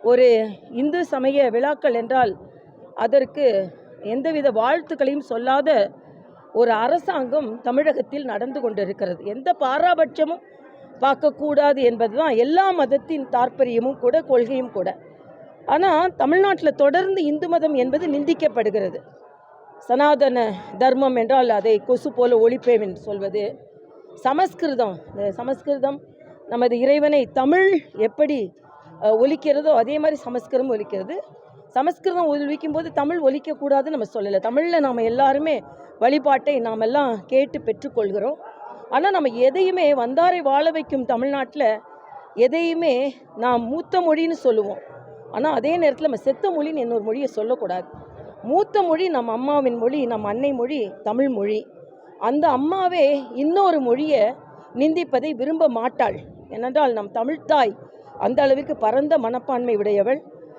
ஒரு இந்து சமய விழாக்கள் என்றால் அதற்கு எந்தவித வாழ்த்துக்களையும் சொல்லாத ஒரு அரசாங்கம் தமிழகத்தில் நடந்து கொண்டிருக்கிறது. எந்த பாராபட்சமும் பார்க்கக்கூடாது என்பது தான் எல்லா மதத்தின் தாற்பயமும் கூட கொள்கையும் கூட. ஆனால் தமிழ்நாட்டில் தொடர்ந்து இந்து மதம் என்பது நிந்திக்கப்படுகிறது. சனாதன தர்மம் என்றால் அதை கொசு போல ஒழிப்பேன் என்று சொல்வது. சமஸ்கிருதம் சமஸ்கிருதம் நமது இறைவனை தமிழ் எப்படி ஒலிக்கிறதோ அதே மாதிரி சமஸ்கிருதம் ஒலிக்கிறது. சமஸ்கிருதம் ஒலிக்கும் போது தமிழ் ஒலிக்கக்கூடாதுன்னு நம்ம சொல்லலை. தமிழில் நாம் எல்லாருமே வழிபாட்டை நாம் எல்லாம் கேட்டு பெற்றுக்கொள்கிறோம். ஆனால் நம்ம எதையுமே வந்தாரை வாழ வைக்கும் தமிழ்நாட்டில் எதையுமே நாம் மூத்த மொழின்னு சொல்லுவோம். ஆனால் அதே நேரத்தில் நம்ம செத்த மொழின்னு இன்னொரு மொழியை சொல்லக்கூடாது. மூத்த மொழி நம் அம்மாவின் மொழி நம் அன்னை மொழி தமிழ் மொழி. அந்த அம்மாவே இன்னொரு மொழியை நிந்திப்பதை விரும்ப மாட்டாள். ஏனென்றால் நம் தமிழ்த்தாய் அந்த அளவிற்கு பரந்த மனப்பான்மை உடையவள்.